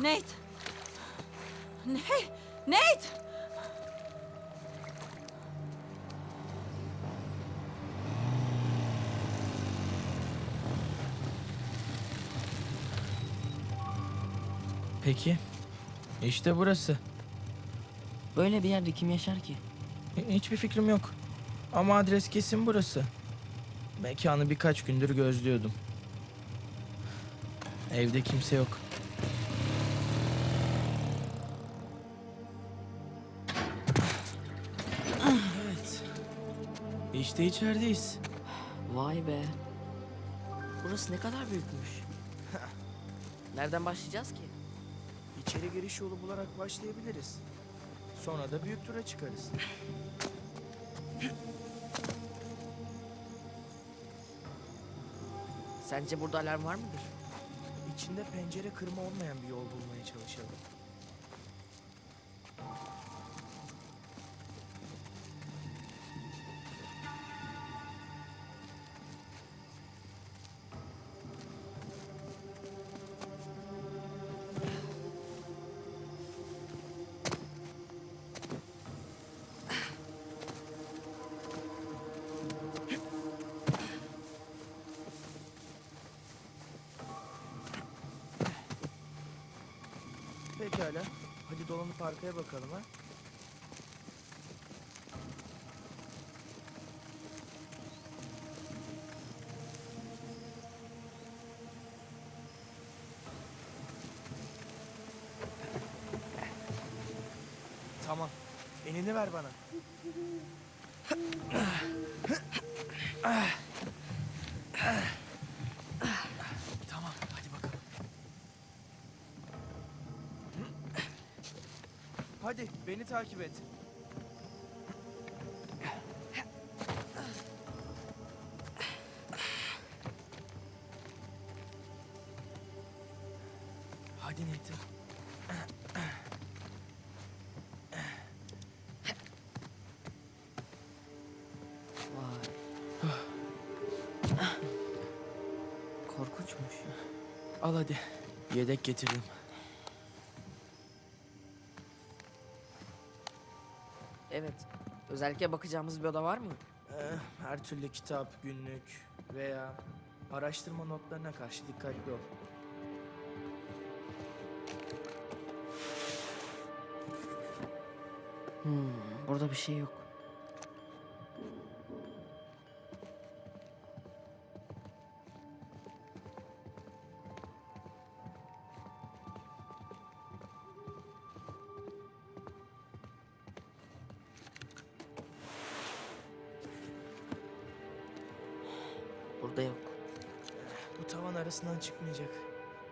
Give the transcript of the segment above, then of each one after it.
Nate! Nate! Nate! Peki. İşte burası. Böyle bir yerde kim yaşar ki? Hi- Hiçbir fikrim yok. Ama adres kesin burası. Mekanı birkaç gündür gözlüyordum. Evde kimse yok. İşte içerideyiz. Vay be. Burası ne kadar büyükmüş. Nereden başlayacağız ki? İçeri giriş yolu bularak başlayabiliriz. Sonra da büyük tura çıkarız. Sence burada alarm var mıdır? İçinde pencere kırma olmayan bir yol bulmaya çalışalım. Arkaya bakalım ha. Tamam. Elini ver bana. Tamam, hadi bakalım. Hadi beni takip et. Hadi Nathan. Korkunçmuş. Al hadi. Yedek getirdim. Evet. Özellikle bakacağımız bir oda var mı? Eh, her türlü kitap, günlük veya araştırma notlarına karşı dikkatli ol. Hmm, burada bir şey yok. Bu tavan arasından çıkmayacak.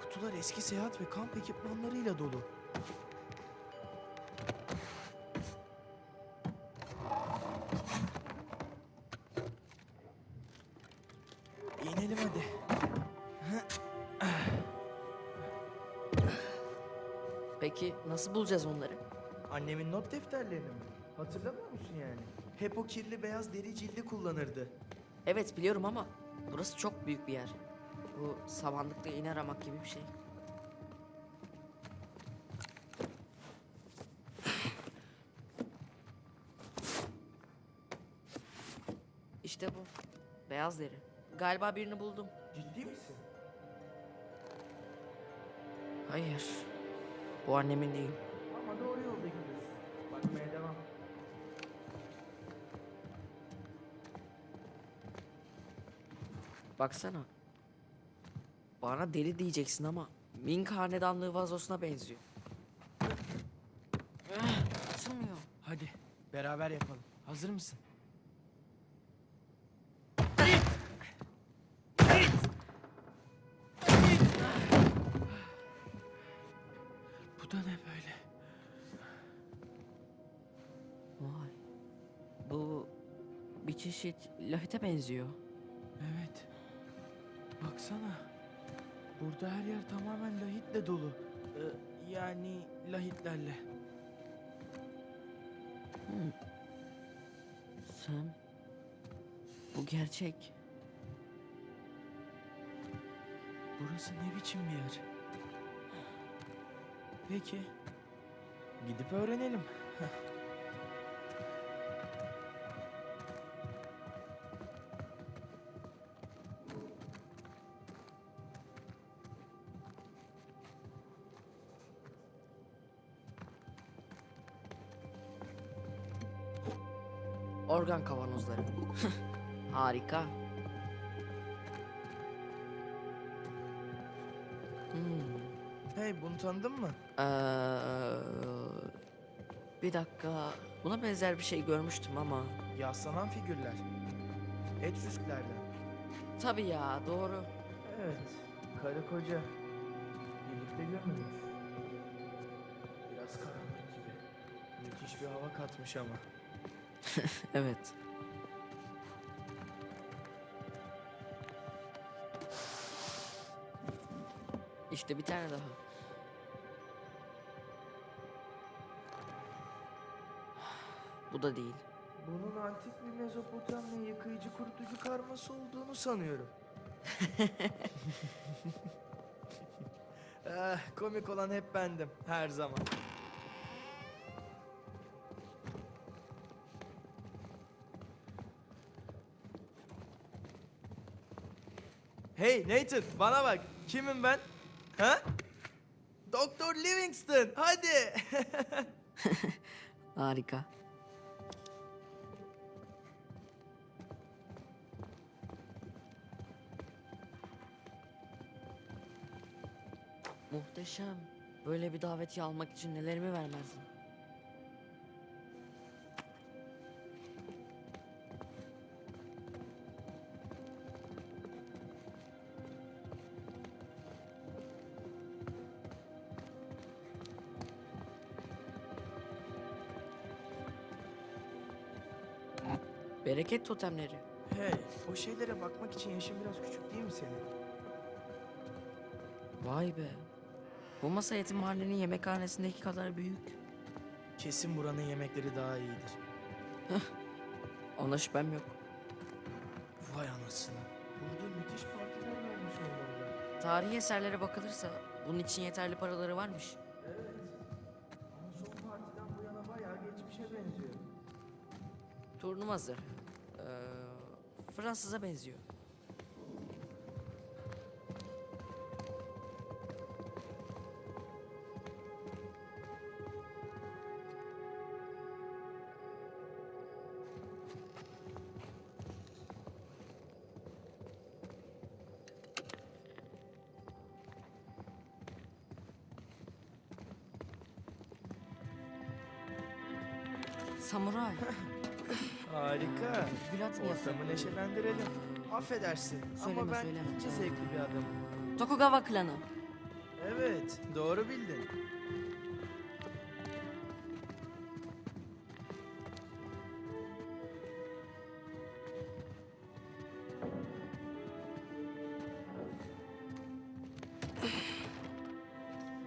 Kutular eski seyahat ve kamp ekipmanlarıyla dolu. İnelim hadi. Peki nasıl bulacağız onları? Annemin not defterlerini mi? Hatırlamıyor musun yani? Hep o kirli beyaz deri cildi kullanırdı. Evet biliyorum ama burası çok büyük bir yer. Bu savanlıkta iğne aramak gibi bir şey. İşte bu. Beyaz deri. Galiba birini buldum. Ciddi misin? Hayır. Bu annemin değil. Ama doğru yolda gidiyorsun. Bakmaya devam. Baksana. Bana deli diyeceksin ama Ming hanedanlığı vazosuna benziyor. Açılmıyor. Hadi beraber yapalım. Hazır mısın? Bu da ne böyle? Vay. Bu bir çeşit lahite benziyor. Evet. Baksana. Burada her yer tamamen lahitle dolu. Ee, yani lahitlerle. Sen bu gerçek. Burası ne biçim bir yer? Peki. Gidip öğrenelim. Organ kavanozları. Harika. Hmm. Hey bunu tanıdın mı? Ee, bir dakika. Buna benzer bir şey görmüştüm ama. Yaslanan figürler. Etrüsklerden. Tabii ya doğru. Evet. Karı koca. Birlikte gömülmüş. Biraz karanlık gibi. Müthiş bir hava katmış ama. Evet. İşte bir tane daha. Bu da değil. Bunun antik bir Mezopotamya yıkayıcı kurutucu karması olduğunu sanıyorum. ah, komik olan hep bendim. Her zaman. Hey Nathan bana bak. Kimim ben? Ha? Doktor Livingston hadi. Harika. Muhteşem. Böyle bir davetiye almak için nelerimi vermezdin? Bereket totemleri. hey o şeylere bakmak için yaşın biraz küçük değil mi senin? Vay be. Bu masa yetimhanenin yemekhanesindeki kadar büyük. Kesin buranın yemekleri daha iyidir. Ona şüphem yok. Vay anasını. Burada müthiş partiler vermiş olmalılar. Tarihi eserlere bakılırsa bunun için yeterli paraları varmış. Evet. Ama son partiden bu yana bayağı geçmişe benziyor. Turnuva zırhı. Fransız'a benziyor. Samuray. Harika. Gülat mı Ortamı neşelendirelim. Affedersin Söyleme, ama ben söyleme. ince zevkli bir adamım. Tokugawa klanı. Evet, doğru bildin.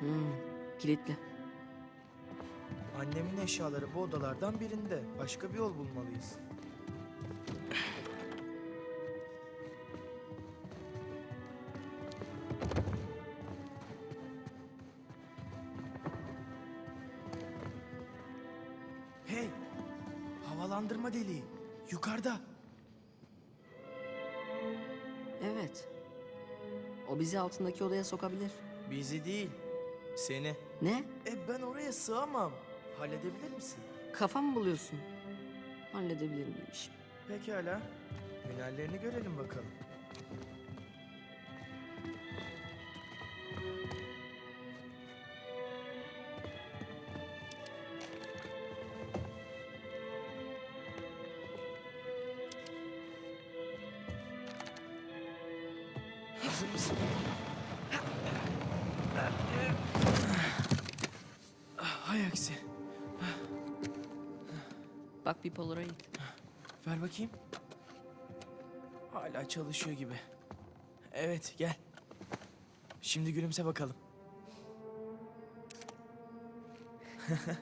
Hmm, kilitli. Eşyaları bu odalardan birinde. Başka bir yol bulmalıyız. Hey! Havalandırma deliği. Yukarıda. Evet. O bizi altındaki odaya sokabilir. Bizi değil. Seni. Ne? E ben oraya sığamam. Halledebilir misin? Kafa mı buluyorsun? Halledebilir miymiş? Pekala. Hünerlerini görelim bakalım. Hazır mısın? Hay aksi. Bak bir Polaroid. Ver bakayım. Hala çalışıyor gibi. Evet gel. Şimdi gülümse bakalım.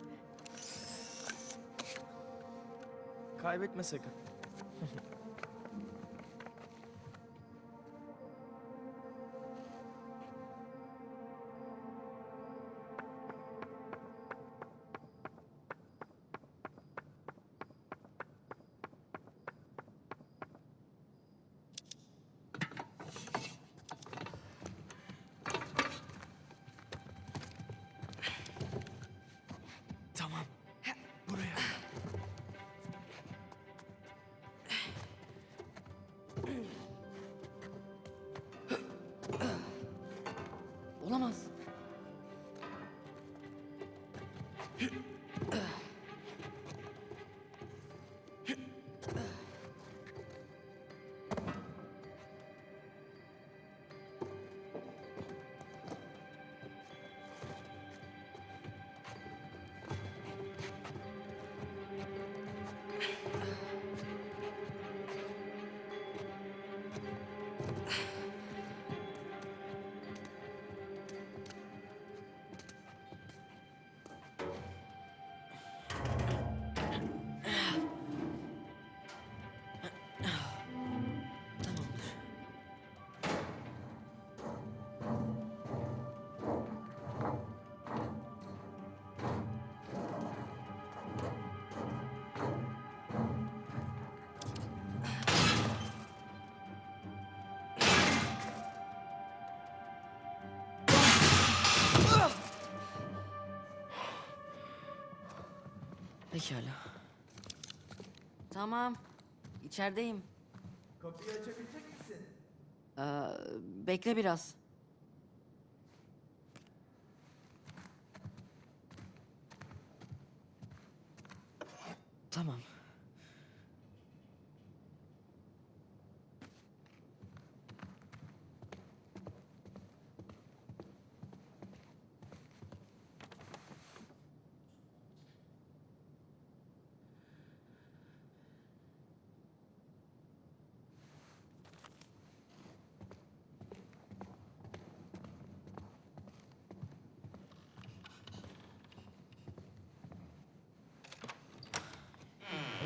Kaybetme sakın. Pekala. Tamam. İçerideyim. Kapıyı açabilecek misin? Ee, bekle biraz. Tamam.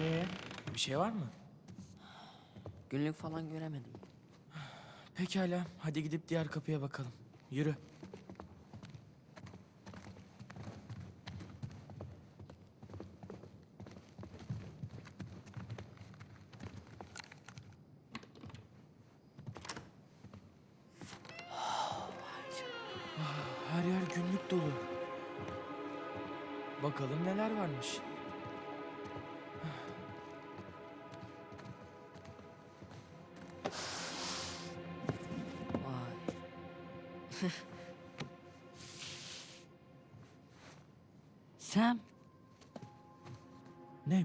Ee, bir şey var mı? Günlük falan göremedim. Pekala. Hadi gidip diğer kapıya bakalım. Yürü. Her yer günlük dolu. Bakalım neler varmış.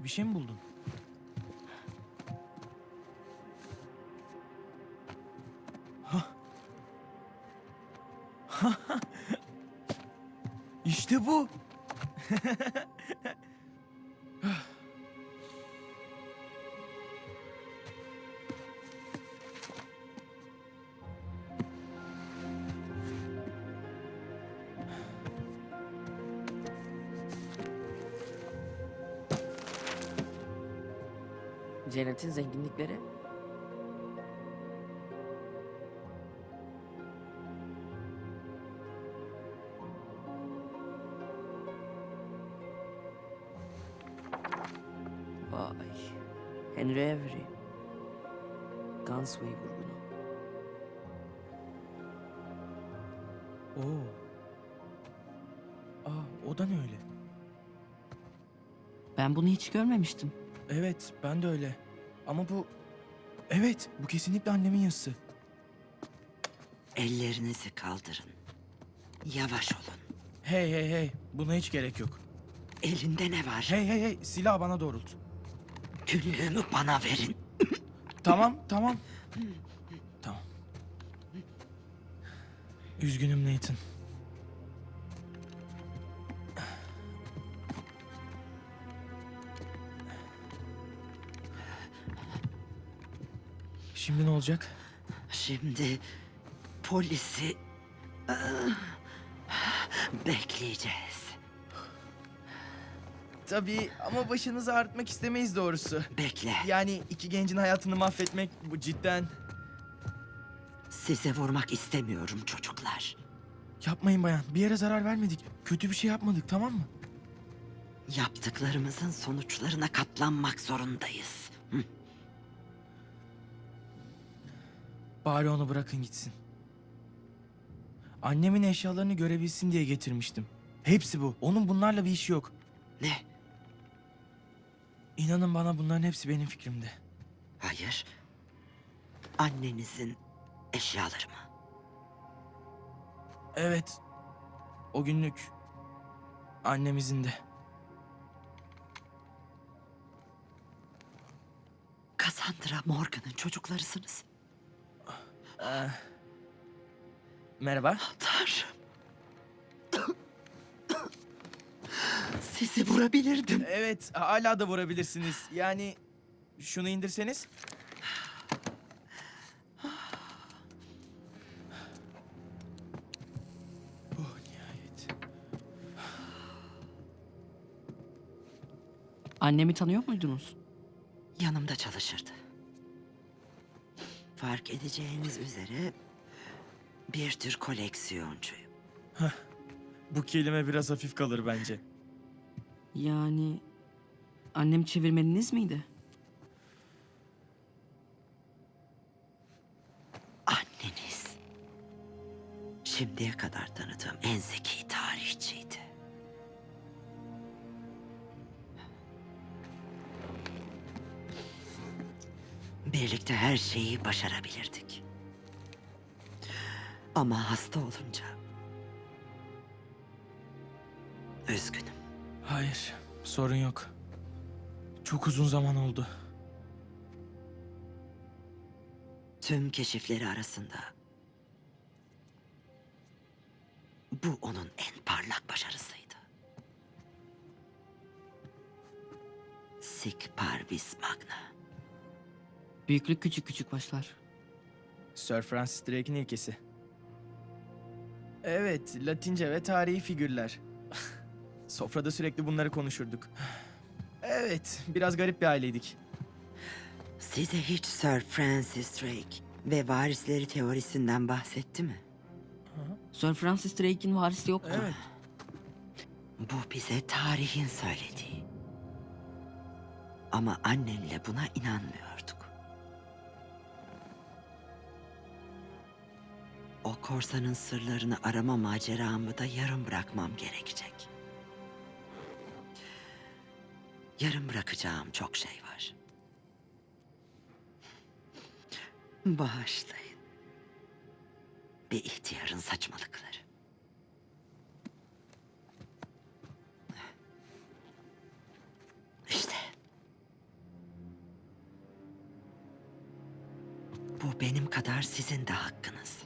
Bir şey mi buldun? işte bu. Janet'in zenginlikleri. Vay. Henry Avery. Gunsway vurgunu. Oo. Aa, o da ne öyle? Ben bunu hiç görmemiştim. Evet, ben de öyle. Ama bu... Evet, bu kesinlikle annemin yazısı. Ellerinizi kaldırın. Yavaş olun. Hey hey hey, buna hiç gerek yok. Elinde ne var? Hey hey hey, silah bana doğrult. Günlüğümü bana verin. Tamam, tamam. Tamam. Üzgünüm Nathan. Şimdi ne olacak? Şimdi polisi ah, bekleyeceğiz. Tabii ama başınızı ağrıtmak istemeyiz doğrusu. Bekle. Yani iki gencin hayatını mahvetmek bu cidden... Size vurmak istemiyorum çocuklar. Yapmayın bayan. Bir yere zarar vermedik. Kötü bir şey yapmadık tamam mı? Yaptıklarımızın sonuçlarına katlanmak zorundayız. Hı, Bari onu bırakın gitsin. Annemin eşyalarını görebilsin diye getirmiştim. Hepsi bu. Onun bunlarla bir işi yok. Ne? İnanın bana bunların hepsi benim fikrimdi. Hayır. Annenizin eşyaları mı? Evet. O günlük annemizin de. Cassandra Morgan'ın çocuklarısınız. Merhaba. Tanrım. Sizi vurabilirdim. Evet, hala da vurabilirsiniz. Yani şunu indirseniz. Oh nihayet. Annemi tanıyor muydunuz? Yanımda çalışırdı. Fark edeceğiniz üzere bir tür koleksiyoncuyum. Bu kelime biraz hafif kalır bence. Yani annem çevirmeniniz miydi? Anneniz şimdiye kadar tanıdığım en zeki Birlikte her şeyi başarabilirdik. Ama hasta olunca üzgünüm. Hayır, sorun yok. Çok uzun zaman oldu. Tüm keşifleri arasında bu onun en parlak başarısıydı. Sic parvis magna. Büyüklük küçük küçük başlar. Sir Francis Drake'in ilkesi. Evet, Latince ve tarihi figürler. Sofrada sürekli bunları konuşurduk. Evet, biraz garip bir aileydik. Size hiç Sir Francis Drake ve varisleri teorisinden bahsetti mi? Sir Francis Drake'in varisi yoktu. Evet. Bu bize tarihin söylediği. Ama annenle buna inanmıyorduk. O korsanın sırlarını arama maceramı da yarım bırakmam gerekecek. Yarım bırakacağım çok şey var. Bağışlayın. Bir ihtiyarın saçmalıkları. İşte. Bu benim kadar sizin de hakkınız.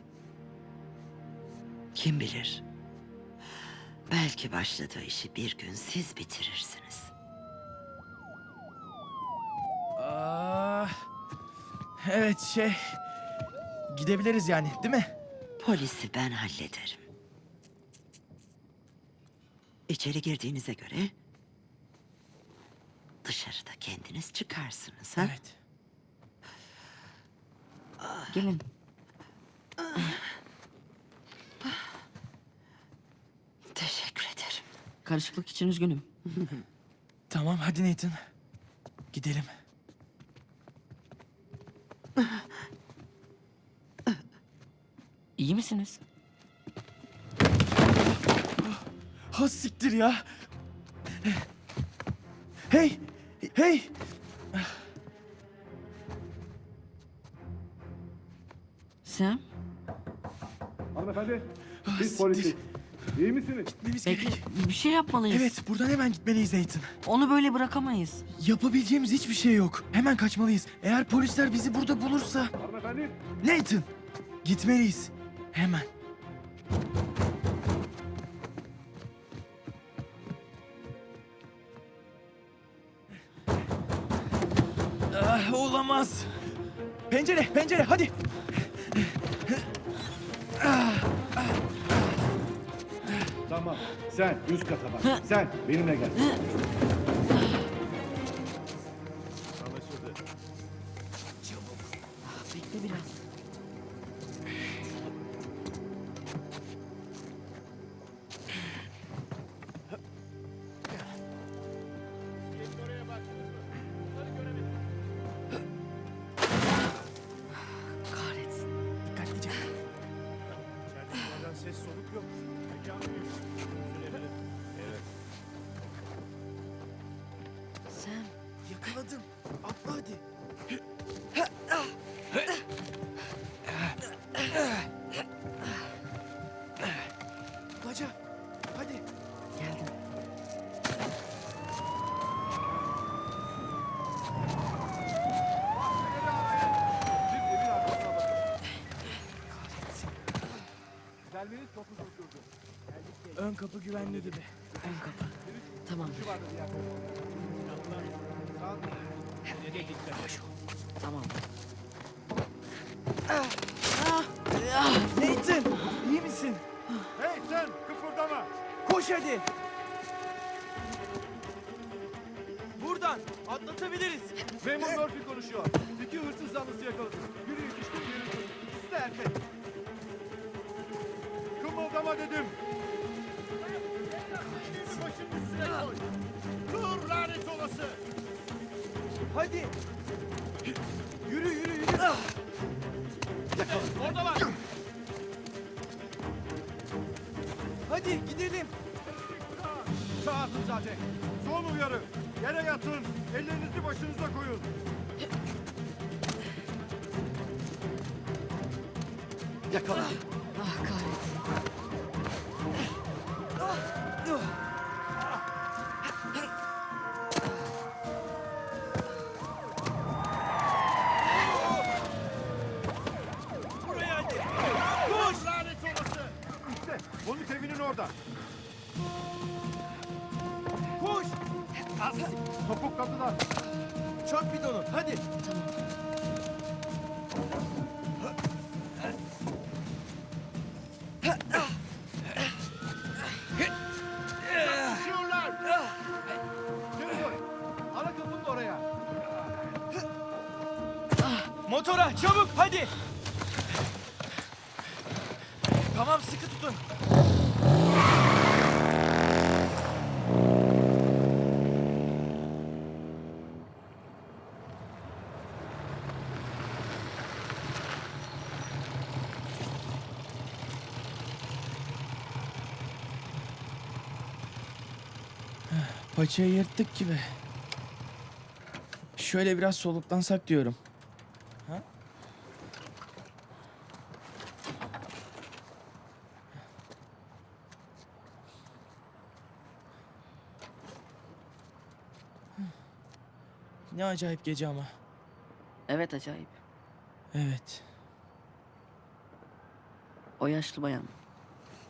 Kim bilir? Belki başladığı işi bir gün siz bitirirsiniz. Aa, Ah. evet şey... Gidebiliriz yani, değil mi? Polisi ben hallederim. İçeri girdiğinize göre dışarıda kendiniz çıkarsınız ha? Evet. Gelin. Karışıklık için üzgünüm. Tamam, hadi Nathan. Gidelim. İyi misiniz? Ha siktir ya. Hey! Hey! Sam? Hanımefendi, Ah, biz polisiz. İyi misiniz? Gitmemiz Bekle. gerek. Bir şey yapmalıyız. Evet, buradan hemen gitmeliyiz Nathan. Onu böyle bırakamayız. Yapabileceğimiz hiçbir şey yok. Hemen kaçmalıyız. Eğer polisler bizi burada bulursa... Hanımefendi, Nathan! Gitmeliyiz. Hemen. Ah, olamaz. Pencere, pencere hadi. Tamam. Sen üst kata bak. Sen benimle gel. Anlaşıldı. Bekle biraz. Gelmeniz çok uzun sürdü. Ön kapı güvenli gibi. Ön kapı. Tamamdır. Şu vardı diğer. Tamam. Nathan, iyi misin? Hey sen kıpırdama. Koş hadi. Buradan atlatabiliriz. Memur Murphy konuşuyor. İki hırsız zanlısı yakaladık. Biri yetişkin, diğeri çocuk. İkisi de erkek. Kımıldama dedim. Başının üstüne koy. Dur lanet olası. Hadi. Yürü yürü yürü. Orada var. Hadi gidelim. Çağırdım zaten. Son uyarı. Yere yatın. Ellerinizi başınıza koyun. Yakala. Ah Hadi. Düşüyorlar. Geri dön. Ara kapının oraya. Motora çabuk hadi. Tamam sıkı tutun. Paçayı yırttık gibi. Şöyle biraz soluklansak diyorum. Ha? Ne acayip gece ama. Evet acayip. Evet. O yaşlı bayan.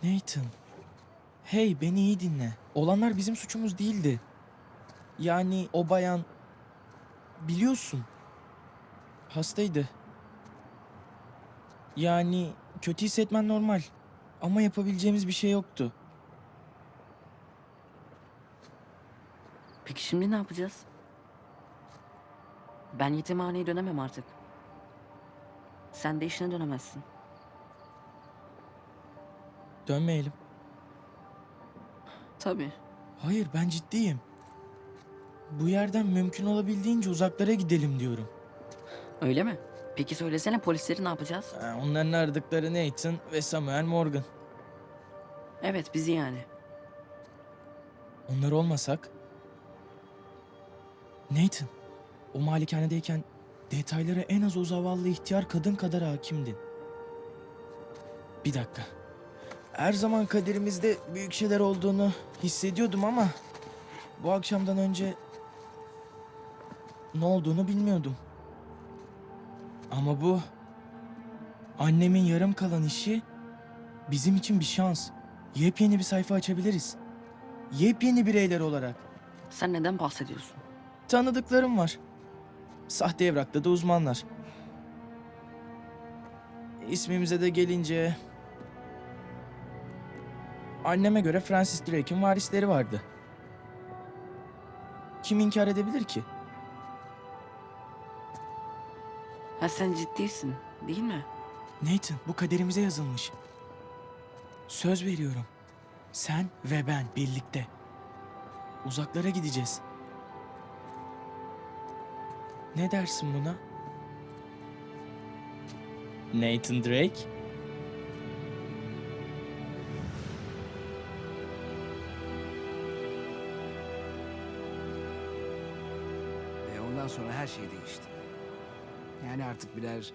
Nathan. Hey beni iyi dinle. Olanlar bizim suçumuz değildi. Yani o bayan... Biliyorsun. Hastaydı. Yani kötü hissetmen normal. Ama yapabileceğimiz bir şey yoktu. Peki şimdi ne yapacağız? Ben yetimhaneye dönemem artık. Sen de işine dönemezsin. Dönmeyelim. Tabii. Hayır ben ciddiyim. Bu yerden mümkün olabildiğince uzaklara gidelim diyorum. Öyle mi? Peki söylesene polisleri ne yapacağız? Ha, Onların aradıkları Nathan ve Samuel Morgan. Evet bizi yani. Onlar olmasak... Nathan, o malikanedeyken detaylara en az o zavallı ihtiyar kadın kadar hakimdin. Bir dakika. Her zaman kaderimizde büyük şeyler olduğunu hissediyordum ama... Bu akşamdan önce... Ne olduğunu bilmiyordum. Ama bu... Annemin yarım kalan işi... Bizim için bir şans. Yepyeni bir sayfa açabiliriz. Yepyeni bireyler olarak. Sen neden bahsediyorsun? Tanıdıklarım var. Sahte evrakta da uzmanlar. İsmimize de gelince... Anneme göre Francis Drake'in varisleri vardı. Kim inkar edebilir ki? Ha sen ciddisin değil mi? Nathan, bu kaderimize yazılmış. Söz veriyorum. Sen ve ben birlikte. Uzaklara gideceğiz. Ne dersin buna? Nathan Drake? Her şey değişti. Yani artık birer